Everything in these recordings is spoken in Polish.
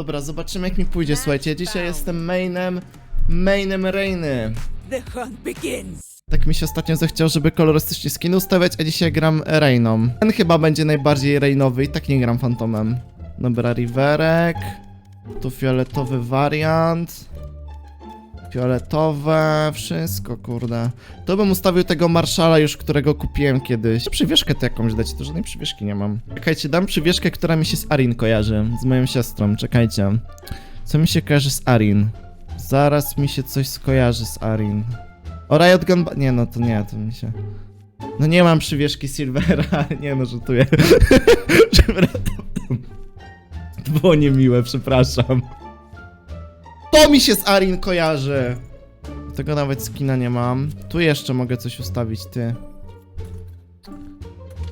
Dobra, zobaczymy jak mi pójdzie, słuchajcie. Dzisiaj jestem mainem, mainem Reiny. The hunt begins. Tak mi się ostatnio zechciał, żeby kolorystycznie skin ustawiać, a dzisiaj gram Reyną. Ten chyba będzie najbardziej Reynowy i tak nie gram Fantomem. Dobra, Riverek. Tu fioletowy wariant. Fioletowe, wszystko, kurde. To bym ustawił tego Marszala już, którego kupiłem kiedyś. Przywieszkę to jakąś dać, to żadnej przywieszki nie mam. Czekajcie, dam przywieszkę, która mi się z Arin kojarzy. Z moją siostrą, czekajcie. Co mi się kojarzy z Arin? Zaraz mi się coś skojarzy z Arin. O Riot Gun... Nie no, to nie, to mi się... No nie mam przywieszki Silvera, nie no, żartuję. Przepraszam. To było niemiłe, przepraszam. To mi się z Arin kojarzy! Tego nawet skina nie mam. Tu jeszcze mogę coś ustawić, ty.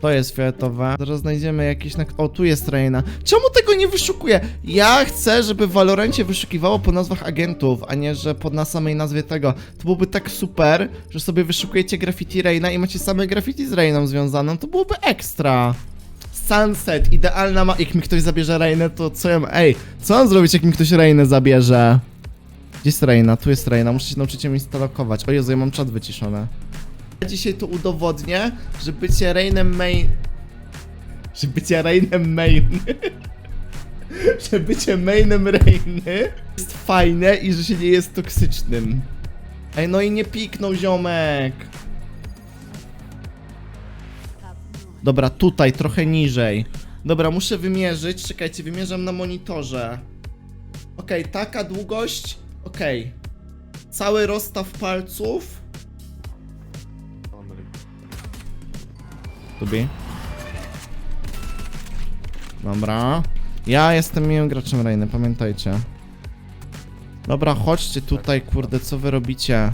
To jest fioletowe. Zaraz znajdziemy jakieś na... O, tu jest Reina. Czemu tego nie wyszukuję? Ja chcę, żeby w Valorancie wyszukiwało po nazwach agentów, a nie, że pod na samej nazwie tego. To byłoby tak super, że sobie wyszukujecie graffiti Reina i macie same graffiti z Reiną związaną. To byłoby ekstra. Sunset, idealna ma... Jak mi ktoś zabierze Reinę, to co ja... Ej, co mam zrobić, jak mi ktoś Reinę zabierze? Gdzie jest Reina? Tu jest Reina, muszę się nauczyć ją instalować. O Jezu, ja mam czat wyciszony. Ja dzisiaj to udowodnię, że bycie Reinem main... Że bycie Reinem main... że bycie mainem Reiny jest fajne i że się nie jest toksycznym. Ej, no i nie piknął ziomek. Dobra, tutaj, trochę niżej. Dobra, muszę wymierzyć. Czekajcie, wymierzam na monitorze. Okej, taka długość. Okej. Cały rozstaw palców. Tubi. Dobra. Ja jestem miłym graczem Reiny, pamiętajcie. Dobra, chodźcie tutaj, kurde, co wy robicie?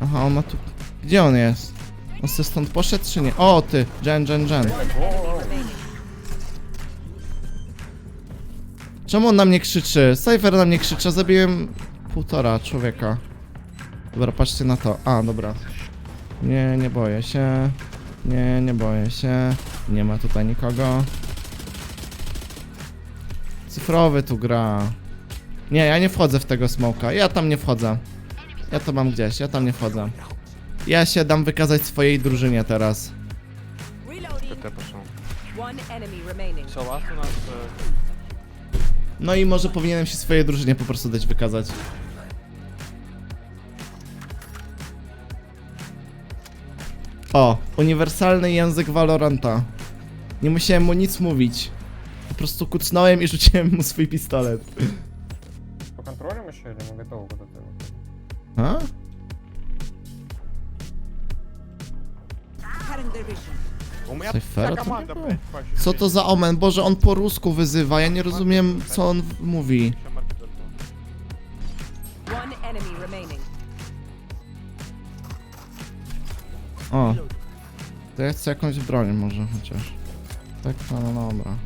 Aha, on ma tu... Gdzie on jest? On se stąd poszedł, czy nie? O, ty! Jen, Jen, Jen. Czemu on na mnie krzyczy? Cypher na mnie krzyczy, zabiłem półtora człowieka. Dobra, patrzcie na to. A, dobra. Nie, nie boję się. Nie, nie boję się. Nie ma tutaj nikogo. Cyfrowy tu gra. Nie, ja nie wchodzę w tego smoka. Ja tam nie wchodzę. Ja to mam gdzieś, ja tam nie wchodzę. Ja się dam wykazać swojej drużynie teraz. Reloading. Te poszło. One enemy remaining. Co łatwo nas... No i może powinienem się swojej drużynie po prostu dać wykazać. O, uniwersalny język Valoranta. Nie musiałem mu nic mówić. Po prostu kucnąłem i rzuciłem mu swój pistolet. Co to za omen? Boże, on po rusku wyzywa, ja nie rozumiem, co on mówi. O. To ja chcę jakąś broń może chociaż. Tak, no, no dobra.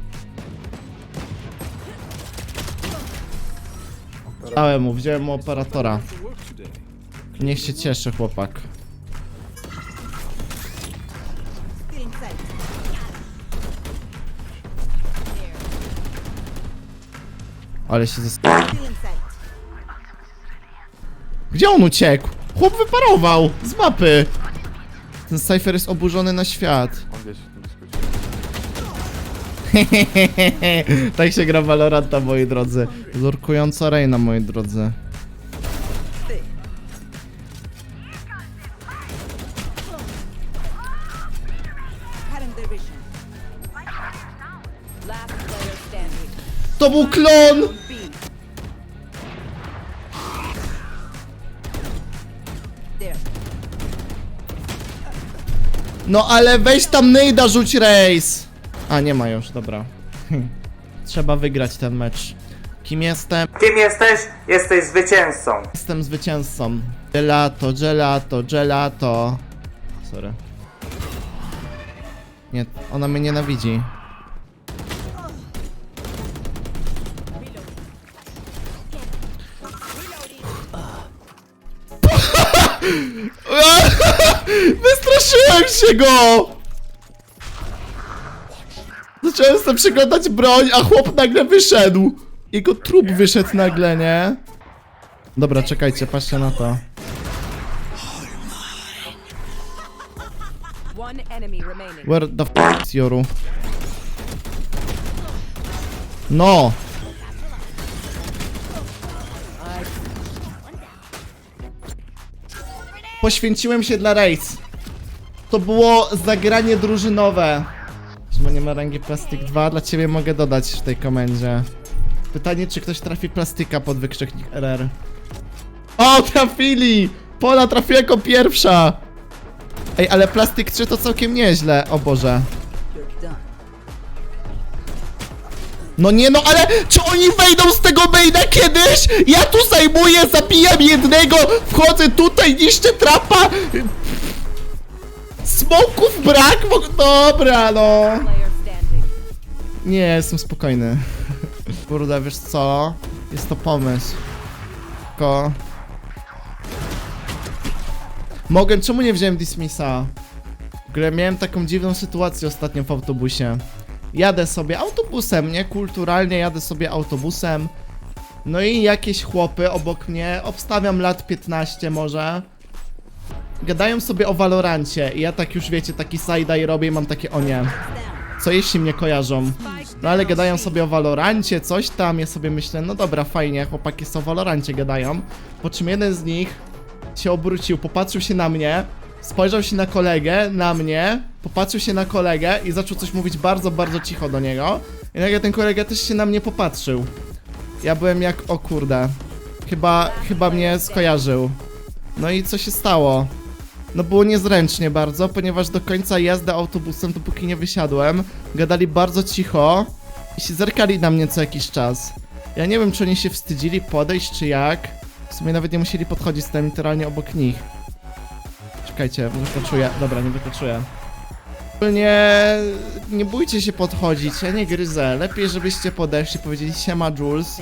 Dałem mu, wziąłem mu operatora. Niech się cieszy chłopak. Ale się zas... Gdzie on uciekł? Chłop wyparował z mapy. Ten Cypher jest oburzony na świat. On tak się gra Valoranta, moi drodzy. Lurkująca Reina, moi drodzy. To był klon! No ale weź tam Nejda rzuć rejs! A, nie ma już, dobra. Trzeba wygrać ten mecz. Kim jestem? Kim jesteś? Jesteś zwycięzcą. Jestem zwycięzcą. Gelato, gelato, gelato. Sorry. Nie, ona mnie nienawidzi. Wystraszyłem się go! Chciałem sobie przeglądać broń, a chłop nagle wyszedł. Jego trup wyszedł nagle, nie? Dobra, czekajcie, patrzcie na to. Where the f is Yoru? No! Poświęciłem się dla Race. To było zagranie drużynowe. Czy nie ma rangi Plastik 2? Dla ciebie mogę dodać w tej komendzie. Pytanie, czy ktoś trafi plastyka pod wykrzyknik RR. O, trafili! Pola trafiła jako pierwsza! Ej, ale plastik 3 to całkiem nieźle, o Boże. No nie no, ale czy oni wejdą z tego maina kiedyś? Ja tu zajmuję, zabijam jednego, wchodzę tutaj, niszczę trapa. Smoków brak, bo... Dobra, no. Nie, jestem spokojny. Kurde, wiesz co? Jest to pomysł. Tylko... Mogę, czemu nie wziąłem Dismissa? W miałem taką dziwną sytuację ostatnio w autobusie. Jadę sobie autobusem, nie? Kulturalnie jadę sobie autobusem. No i jakieś chłopy obok mnie, obstawiam lat 15 może. Gadają sobie o Valorancie i ja tak już wiecie, taki side-eye robię i mam takie o nie. Co jeśli mnie kojarzą? No ale gadają sobie o Valorancie, coś tam, ja sobie myślę, no dobra, fajnie, chłopaki są o Valorancie gadają. Po czym jeden z nich się obrócił, popatrzył się na mnie, spojrzał się na kolegę, na mnie, popatrzył się na kolegę i zaczął coś mówić bardzo, bardzo cicho do niego. I nagle ten kolega też się na mnie popatrzył. Ja byłem jak, o kurde, chyba, chyba mnie skojarzył. No i co się stało? No było niezręcznie bardzo, ponieważ do końca jazdy autobusem, dopóki nie wysiadłem, gadali bardzo cicho i się zerkali na mnie co jakiś czas. Ja nie wiem, czy oni się wstydzili podejść, czy jak. W sumie nawet nie musieli podchodzić, stałem literalnie obok nich. Czekajcie, wykroczyłem. Dobra, nie wykroczyłem. Nie, nie bójcie się podchodzić, ja nie gryzę. Lepiej, żebyście podeszli, powiedzieli siema Jules.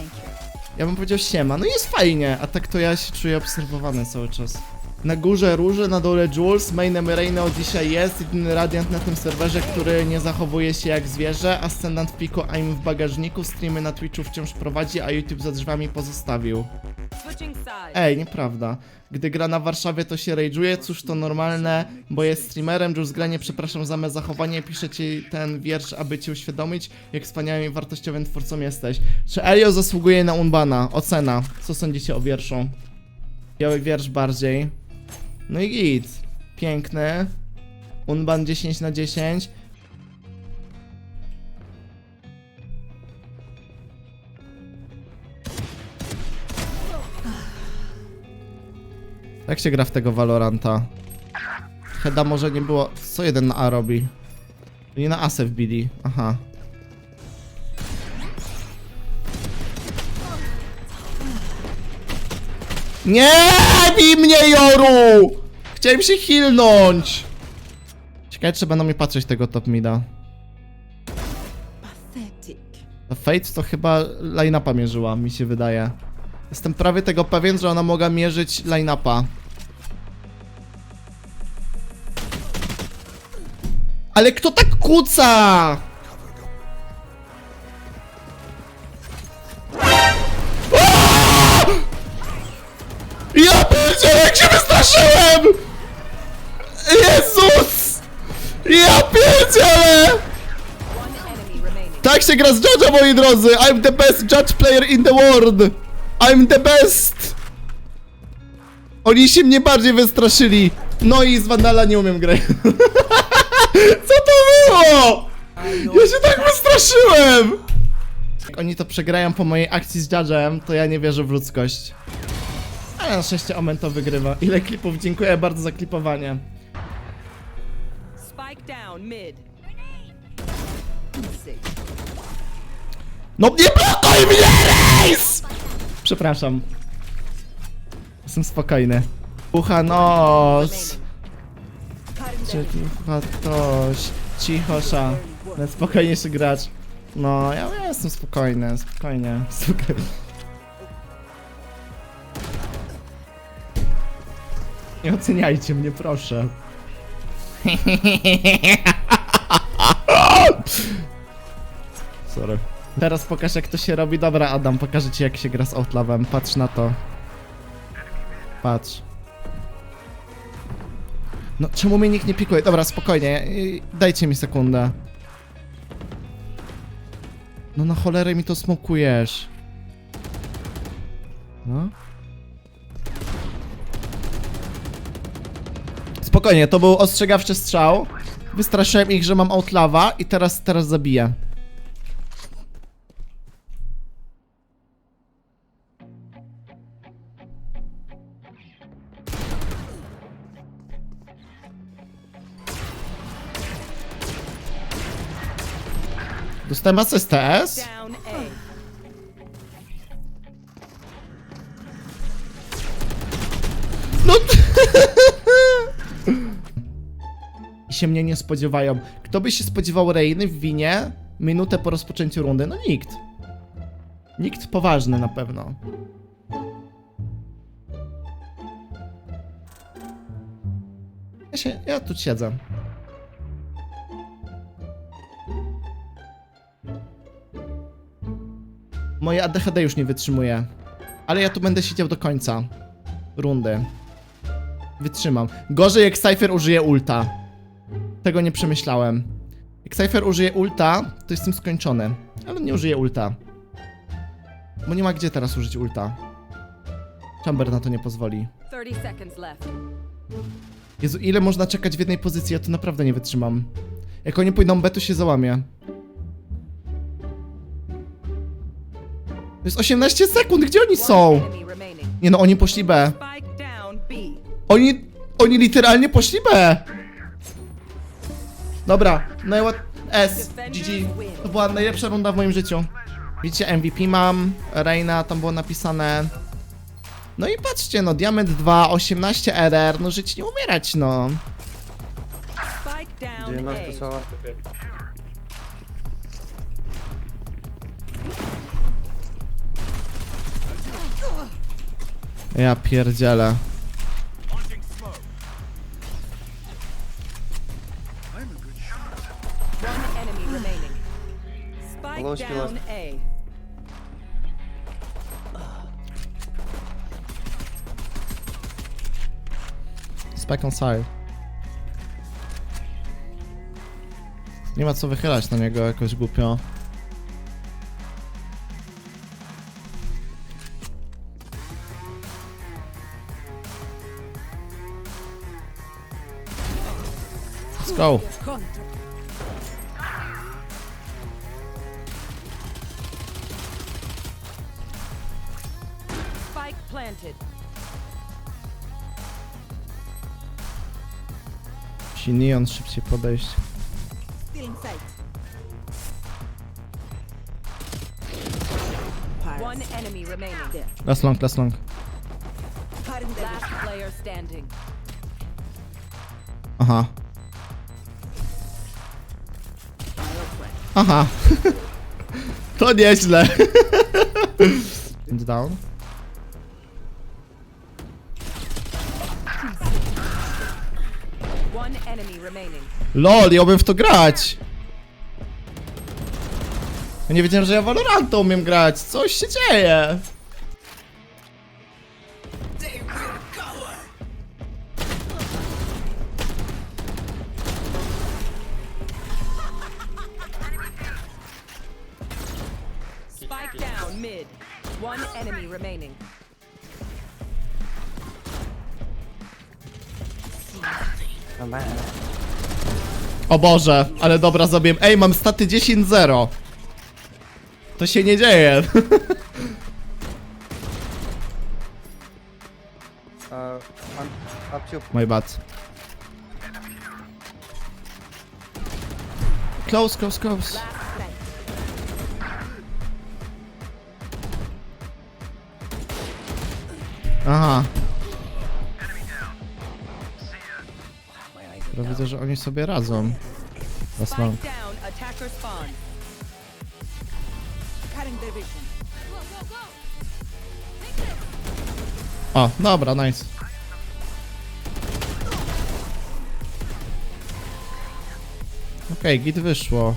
Ja bym powiedział siema, no jest fajnie, a tak to ja się czuję obserwowany cały czas. Na górze róże, na dole Jules, mainem Reino dzisiaj jest, jedyny Radiant na tym serwerze, który nie zachowuje się jak zwierzę, Ascendant w piku, im w bagażniku, streamy na Twitchu wciąż prowadzi, a YouTube za drzwiami pozostawił. Ej, nieprawda. Gdy gra na Warszawie, to się rage'uje, cóż to normalne, bo jest streamerem, Jules granie, przepraszam za me zachowanie, piszę ci ten wiersz, aby cię uświadomić, jak wspaniałym i wartościowym twórcą jesteś. Czy Elio zasługuje na Unbana? Ocena. Co sądzicie o wierszu? Biały wiersz bardziej. No i git. Piękny. Unban 10 na 10. Jak się gra w tego Valoranta? Heda może nie było... Co jeden na A robi? Nie na A se wbili. Aha. Nie bij mnie, Joru! Chciałem się hilnąć! Ciekawe, czy będą mi patrzeć tego top mida. Fate to chyba line-upa mierzyła, mi się wydaje. Jestem prawie tego pewien, że ona mogła mierzyć line-upa. Ale kto tak kuca? Wystraszyłem! Jezus! Ja pierdzielę! Tak się gra z Judge'a, moi drodzy! I'm the best judge player in the world! I'm the best! Oni się mnie bardziej wystraszyli. No i z Vandala nie umiem grać. Co to było? Ja się tak wystraszyłem! Jak oni to przegrają po mojej akcji z Judge'em, to ja nie wierzę w ludzkość. Ale na szczęście Omen to wygrywa. Ile klipów? Dziękuję bardzo za klipowanie. No nie blokuj mnie, Rejs! Przepraszam. Jestem spokojny. Pucha nos. Czy pucha toś. Cichosza. Ten spokojniejszy gracz. No, ja, ja jestem spokojny, spokojnie. spokojnie. Nie oceniajcie mnie, proszę. Sorry. Teraz pokaż jak to się robi. Dobra, Adam, pokażę ci jak się gra z Outlawem. Patrz na to. Patrz. No, czemu mnie nikt nie pikuje? Dobra, spokojnie. Dajcie mi sekundę. No na cholerę mi to smokujesz. No. Spokojnie, to był ostrzegawczy strzał. Wystraszyłem ich, że mam outlawa i teraz, teraz zabiję. Dostałem asystę S. się mnie nie spodziewają. Kto by się spodziewał Reiny w winie minutę po rozpoczęciu rundy? No nikt. Nikt poważny na pewno. Ja się, ja tu siedzę. Moje ADHD już nie wytrzymuje. Ale ja tu będę siedział do końca rundy. Wytrzymam. Gorzej jak Cypher użyje ulta. Tego nie przemyślałem. Jak Cypher użyje ulta, to jestem skończony. Ale nie użyje ulta. Bo nie ma gdzie teraz użyć ulta. Chamber na to nie pozwoli. 30 seconds left. Jezu, ile można czekać w jednej pozycji? Ja to naprawdę nie wytrzymam. Jak oni pójdą B, to się załamie. To jest 18 sekund, gdzie oni są? Nie no, oni poszli B. Oni, oni literalnie poszli B. Dobra, no najłat... S, GG. To była najlepsza runda w moim życiu. Widzicie, MVP mam, Reina tam było napisane. No i patrzcie, no, diament 2, 18 RR, no żyć nie umierać, no. 19 sala. Ja pierdzielę. Spike Lost you down last. A. Spike on side. Nie ma co wychylać na niego jakoś głupio. Let's go. Neon szybciej podejść. One enemy remaining. There. Last long, last long. Last player standing. Aha. Aha. to nieźle. Down. LOL, ja umiem w to grać! Ja nie wiedziałem, że ja Valoranta umiem grać. Coś się dzieje. O Boże, ale dobra zabiłem. Ej, mam staty 10-0. To się nie dzieje. Uh, up My bad. Close, close, close. Aha. Teraz widzę, że oni sobie radzą. Attacker spawn. O, dobra, nice. Okej, git wyszło.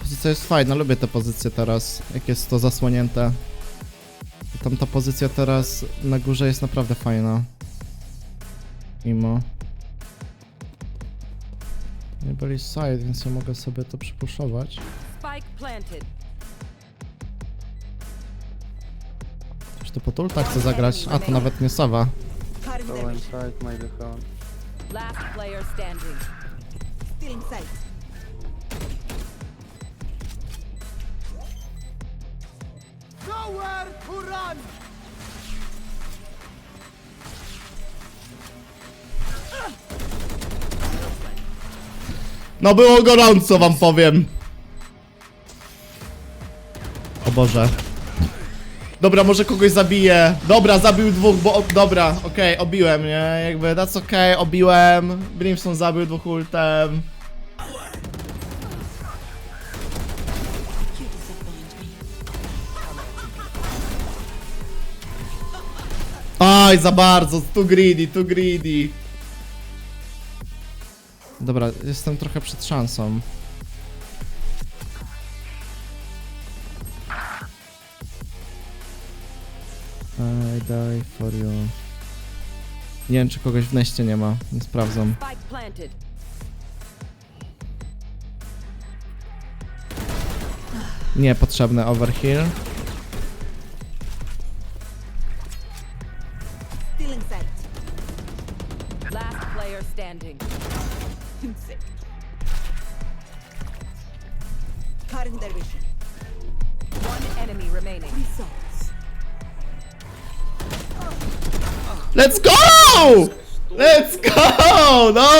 Pozycja jest fajna, lubię tę pozycję teraz, jak jest to zasłonięte. Tam ta pozycja teraz na górze jest naprawdę fajna. Mimo. Nie byli side, więc ja mogę sobie to przypuszować. Spike planted. Czy to po tulta chce zagrać? A, to nawet nie Sawa. Go inside. Last player standing. Still inside. No było gorąco, wam powiem. O Boże. Dobra, może kogoś zabiję. Dobra, zabił dwóch, bo... Dobra, okej, obiłem, nie? Jakby, that's okej, obiłem. Brimstone zabił dwóch ultem. Aj, za bardzo, too greedy, too greedy. Dobra, jestem trochę przed szansą. I die for you. Nie wiem, czy kogoś w neście nie ma, nie sprawdzam. Nie, potrzebny overheal.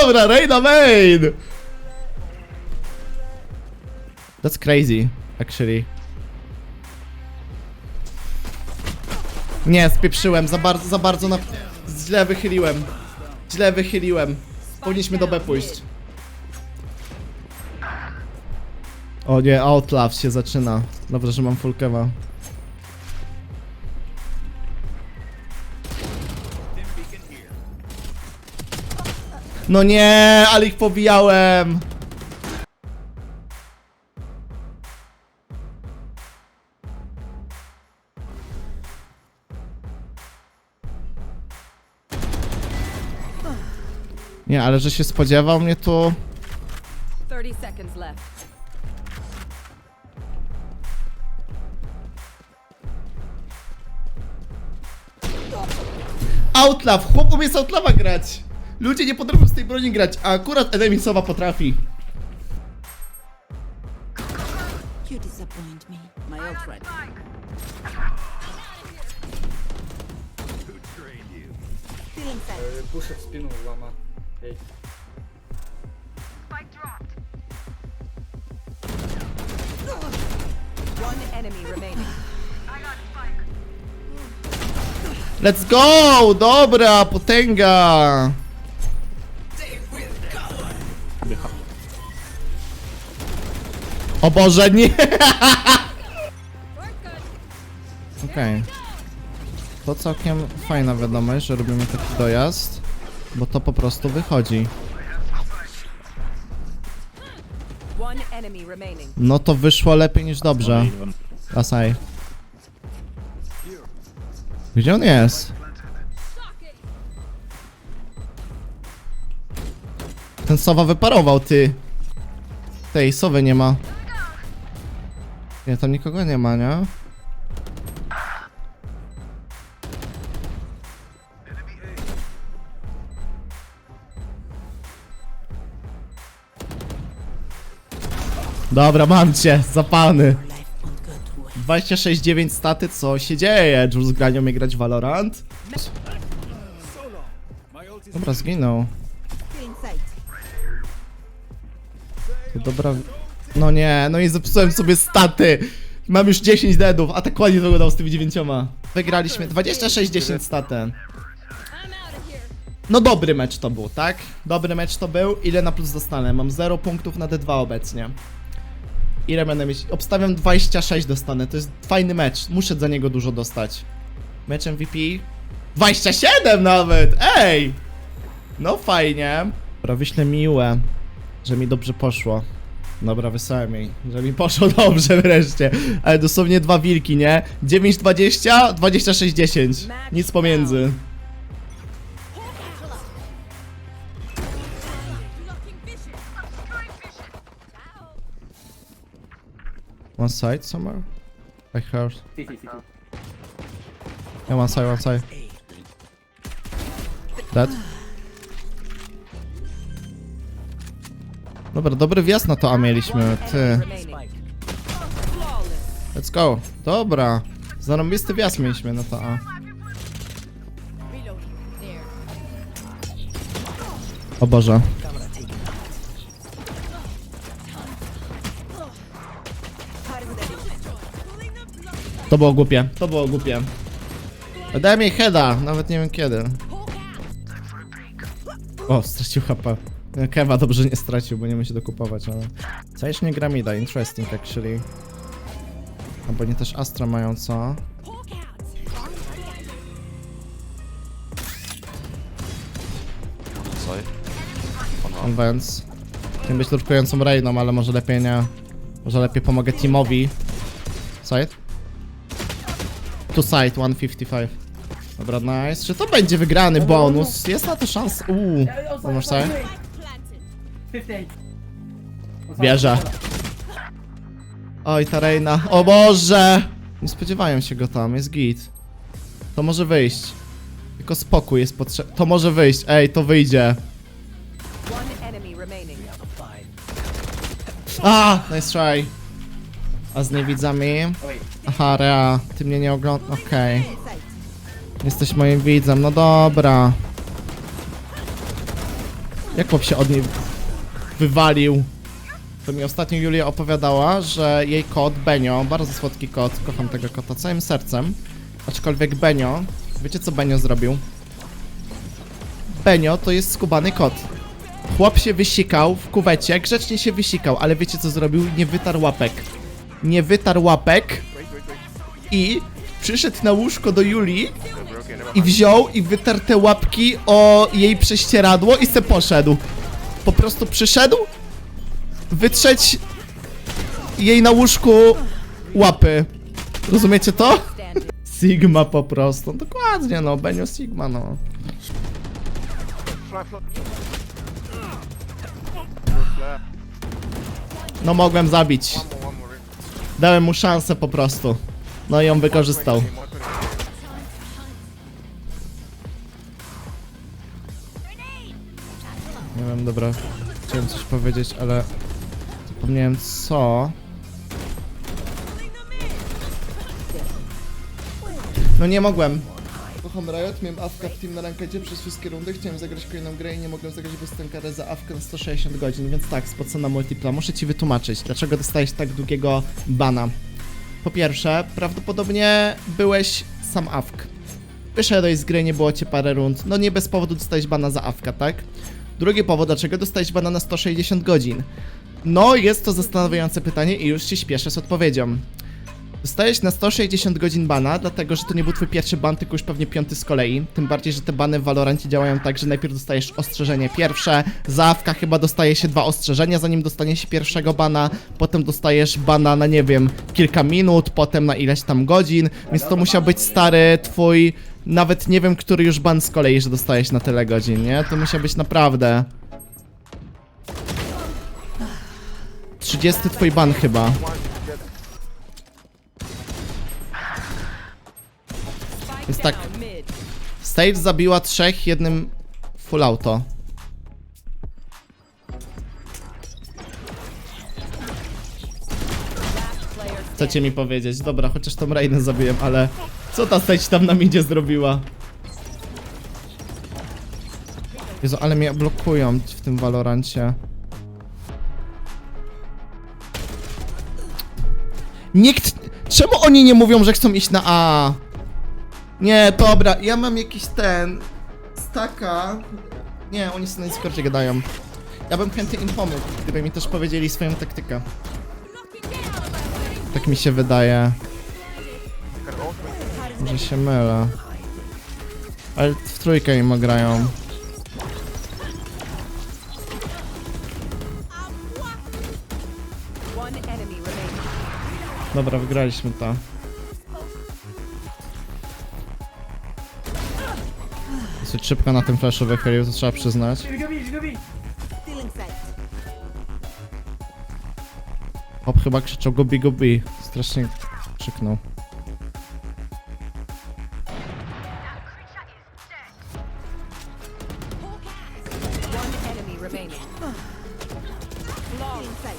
Dobra, Reina main! That's crazy, actually. Nie, spieprzyłem, za bardzo, za bardzo na... Źle wychyliłem. Źle wychyliłem. Powinniśmy do B pójść. O nie, Outlove się zaczyna. Dobrze, że mam full kewa. No nie, ale ich pobijałem. Nie, ale że się spodziewał mnie tu. 30 seconds left. Outlaw, chłop umie z Outlawa grać. Ludzie nie potrafią z tej broni grać, a akurat Edemisowa potrafi. You disappoint me, my old friend. Spinu łama. Let's go! Dobra, potęga! O Boże, nie! Okej. To całkiem fajna wiadomość, że robimy taki dojazd, bo to po prostu wychodzi. No to wyszło lepiej niż dobrze. Asaj. Gdzie on jest? Ten sowa wyparował, ty. Tej sowy nie ma. Nie, tam nikogo nie ma, nie? Dobra, mam cię, zapalny. 26-9 staty, co się dzieje? Jules Granio mnie grać Valorant? Dobra, zginął. To dobra... No nie, no i zepsułem sobie staty. Mam już 10 deadów, a tak ładnie wyglądał z tymi 9. Wygraliśmy 26-10 staty. No dobry mecz to był, tak? Dobry mecz to był. Ile na plus dostanę? Mam 0 punktów na D2 obecnie. Ile będę mieć? Obstawiam 26 dostanę, to jest fajny mecz. Muszę za niego dużo dostać. Mecz MVP? 27 nawet! Ej! No fajnie. Dobra, wyślę miłe, że mi dobrze poszło. Dobra, wysłałem jej, że mi poszło dobrze wreszcie. Ale dosłownie dwa wilki, nie? 9,20, 26,10. Nic pomiędzy. One side somewhere? I heard. Yeah, one side, one side. Dead. Dobra, dobry wjazd na to A mieliśmy, ty. Let's go. Dobra. Zarąbisty wjazd mieliśmy na to A. O Boże. To było głupie, to było głupie. Dałem jej heada, nawet nie wiem kiedy. O, stracił HP. Kewa dobrze nie stracił, bo nie będzie dokupować, ale... Co jeszcze nie gramida? Interesting actually. No bo nie też Astra mają, co? Sorry. Chciałem być lurkującą Rainą, ale może lepiej nie... Może lepiej pomogę teamowi. Side? To side, 155. Dobra, nice. Czy to będzie wygrany bonus? Jest na to szansa. Uuu, masz side? 15. Wieża. Oj, ta Reina. O Boże! Nie spodziewają się go tam, jest git. To może wyjść. Tylko spokój jest potrzebny. To może wyjść, ej, to wyjdzie. A, nice try. A z niewidzami? Aha, Rea, ty mnie nie oglądasz. Okej. Okay. Jesteś moim widzem, no dobra. Jak chłop się od niej wywalił? To mi ostatnio Julia opowiadała, że jej kot Benio, bardzo słodki kot, kocham tego kota całym sercem. Aczkolwiek Benio, wiecie co Benio zrobił? Benio to jest skubany kot. Chłop się wysikał w kuwecie, grzecznie się wysikał, ale wiecie co zrobił? Nie wytarł łapek. Nie wytarł łapek i przyszedł na łóżko do Julii i wziął i wytarł te łapki o jej prześcieradło i se poszedł. Po prostu przyszedł, wytrzeć jej na łóżku łapy. Rozumiecie to? Sigma po prostu. Dokładnie, no, Benio Sigma, no. No mogłem zabić. Dałem mu szansę po prostu. No i on wykorzystał. Dobra. Chciałem coś powiedzieć, ale zapomniałem co. No nie mogłem. Kocham Riot, miałem awka w team na rankedzie przez wszystkie rundy, chciałem zagrać kolejną grę i nie mogłem zagrać bez tenkarę za awkę na 160 godzin, więc tak, spocona multipla. Muszę ci wytłumaczyć, dlaczego dostałeś tak długiego bana. Po pierwsze, prawdopodobnie byłeś sam awk. Wyszedłeś z gry, nie było cię parę rund, no nie bez powodu dostałeś bana za awka, tak? Drugi powód, dlaczego dostałeś bana na 160 godzin. No, jest to zastanawiające pytanie i już się śpieszę z odpowiedzią. Dostajesz na 160 godzin bana, dlatego że to nie był twój pierwszy ban, tylko już pewnie piąty z kolei. Tym bardziej, że te bany w Valorancie działają tak, że najpierw dostajesz ostrzeżenie pierwsze, za awka chyba dostaje się dwa ostrzeżenia, zanim dostanie się pierwszego bana, potem dostajesz bana na nie wiem, kilka minut, potem na ileś tam godzin, więc to musiał być stary twój, nawet nie wiem, który już ban z kolei, że dostajesz na tyle godzin, nie? To musiał być naprawdę... 30 twój ban chyba. Więc tak. Stage zabiła trzech jednym full auto. Chcecie mi powiedzieć? Dobra, chociaż tą Rainę zabiłem, ale co ta Stage tam na midzie zrobiła? Jezu, ale mnie blokują w tym Valorancie. Nikt... Czemu oni nie mówią, że chcą iść na A? Nie, dobra, ja mam jakiś ten... Staka... Nie, oni sobie na Discordzie gadają. Ja bym chętnie im pomógł, gdyby mi też powiedzieli swoją taktykę. Tak mi się wydaje. Może się mylę. Ale w trójkę im grają. Dobra, wygraliśmy to. Dosyć szybko na tym flashu wychylił, to trzeba przyznać. Hop chyba krzyczał gobi gobi. Strasznie krzyknął.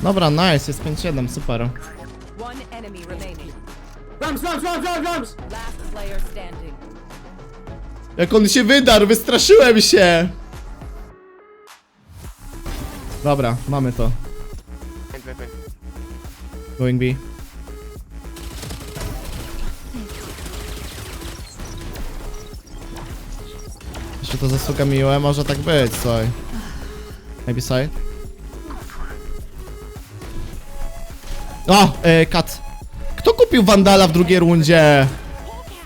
Dobra, nice, jest 5-7, super. One enemy remaining. Rams, rams, rams, rams, Last player standing. Jak on się wydarł, wystraszyłem się! Dobra, mamy to. Going B. Jeśli to zasługa miłe, może tak być, coś. Maybe side. O, e, kat. Kto kupił Vandala w drugiej rundzie?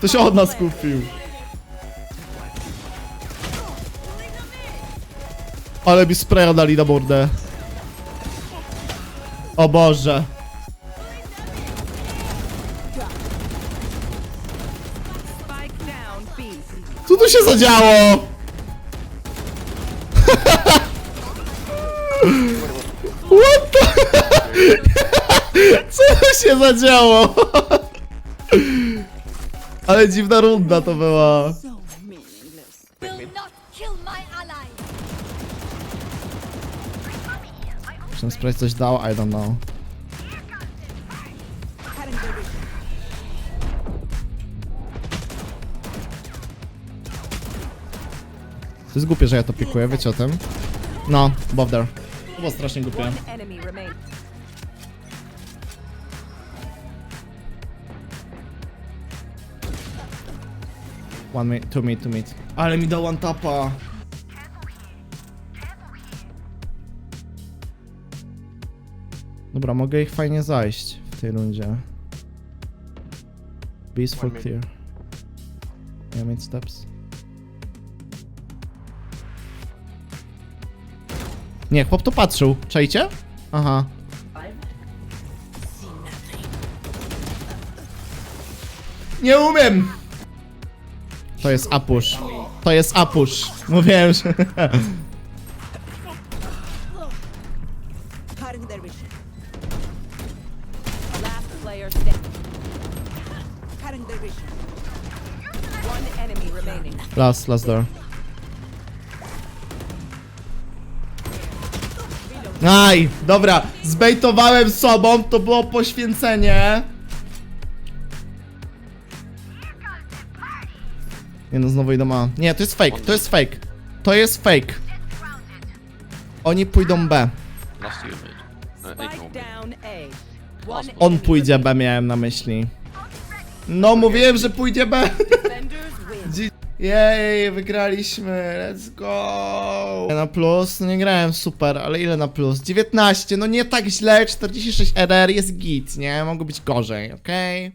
To się od nas kupił. Ale mi spraya dali na mordę. O Boże. Co tu się zadziało? What the... Co tu się zadziało? Ale dziwna runda to była. Muszę sprawdzić coś dał, I don't know. To jest głupie, że ja to pikuję, wiecie o tym? No, above there. To było strasznie głupie. One mid, two mid, two mid. Ale mi dał one tapa. Dobra, mogę ich fajnie zajść w tej rundzie. Beast full clear. Ja mid steps. Nie, chłop to patrzył. Czajcie? Aha. Nie umiem! To jest apusz. To jest apusz. Mówiłem, że... Last, last door. Aj, dobra, zbejtowałem sobą, to było poświęcenie. Nie no, znowu idą A. Nie, to jest fake, to jest fake. To jest fake. Oni pójdą B. Last year mid. Uh, eight Spike more mid. down A. One On enemy pójdzie B, miałem na myśli. No, mówiłem, że pójdzie B. Defenders win. Jej, wygraliśmy, let's go! Na plus, no nie grałem super, ale ile na plus? 19, no nie tak źle, 46 RR jest git, nie? Mogło być gorzej, okej?